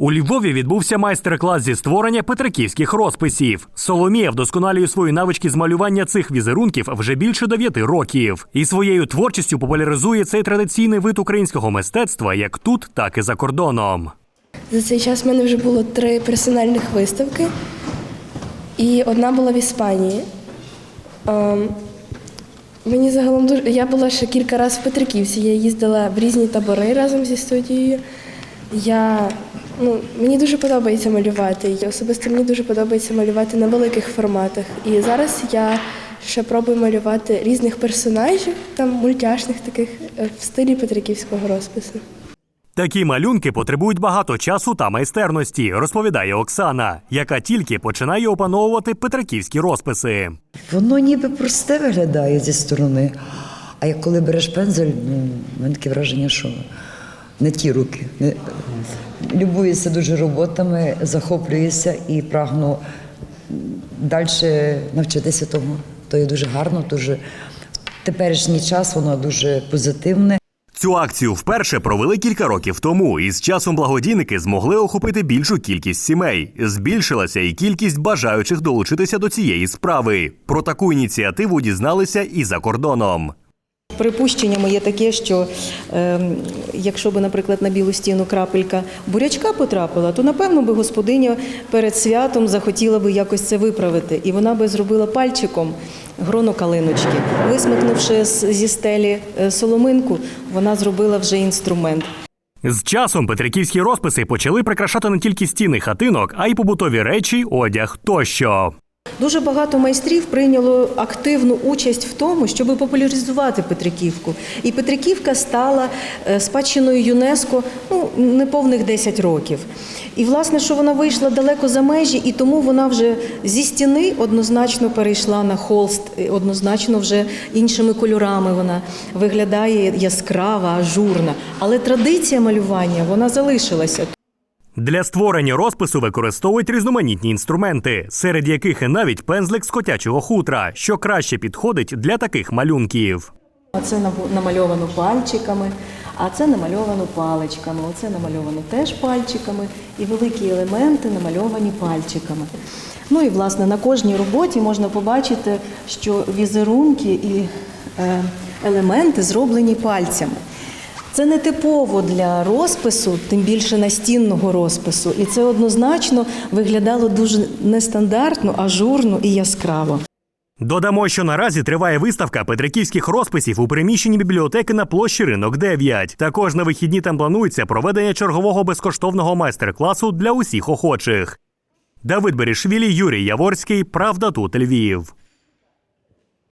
У Львові відбувся майстер-клас зі створення петриківських розписів. Соломія вдосконалює свої навички з малювання цих візерунків вже більше дев'яти років. І своєю творчістю популяризує цей традиційний вид українського мистецтва як тут, так і за кордоном. За цей час в мене вже було три персональних виставки, і одна була в Іспанії. Ем, мені загалом дуже. Я була ще кілька разів в Петриківці. Я їздила в різні табори разом зі студією. Я, ну, мені дуже подобається малювати. І особисто мені дуже подобається малювати на великих форматах. І зараз я ще пробую малювати різних персонажів, там мультяшних таких е, в стилі петриківського розпису. Такі малюнки потребують багато часу та майстерності, розповідає Оксана, яка тільки починає опановувати петриківські розписи. Воно ніби просте виглядає зі сторони. А як коли береш пензель, ну, в мене таке враження, що не ті руки. Не... Любуюся дуже роботами, захоплююся і прагну далі навчитися тому. То є дуже гарно, дуже теперішній час воно дуже позитивне. Цю акцію вперше провели кілька років тому, і з часом благодійники змогли охопити більшу кількість сімей. Збільшилася і кількість бажаючих долучитися до цієї справи. Про таку ініціативу дізналися і за кордоном. Припущення моє таке, що е, якщо б, наприклад, на білу стіну крапелька бурячка потрапила, то напевно би господиня перед святом захотіла би якось це виправити, і вона би зробила пальчиком гроно калиночки. Висмикнувши зі стелі е, соломинку, вона зробила вже інструмент. З часом петриківські розписи почали прикрашати не тільки стіни хатинок, а й побутові речі, одяг тощо. Дуже багато майстрів прийняло активну участь в тому, щоб популяризувати Петриківку. І Петриківка стала е, спадщиною ЮНЕСКо ну, неповних 10 років. І власне, що вона вийшла далеко за межі, і тому вона вже зі стіни однозначно перейшла на холст, однозначно вже іншими кольорами вона виглядає яскрава, ажурна. Але традиція малювання вона залишилася. Для створення розпису використовують різноманітні інструменти, серед яких і навіть пензлик з котячого хутра, що краще підходить для таких малюнків. Оце намальовано пальчиками, а це намальовано паличками. Оце намальовано теж пальчиками, і великі елементи намальовані пальчиками. Ну і власне на кожній роботі можна побачити, що візерунки і е, елементи зроблені пальцями. Це не типово для розпису, тим більше настінного розпису, і це однозначно виглядало дуже нестандартно, ажурно і яскраво. Додамо, що наразі триває виставка петриківських розписів у приміщенні бібліотеки на площі Ринок 9. Також на вихідні там планується проведення чергового безкоштовного майстер-класу для усіх охочих. Давид Берішвілі, Юрій Яворський. Правда тут Львів.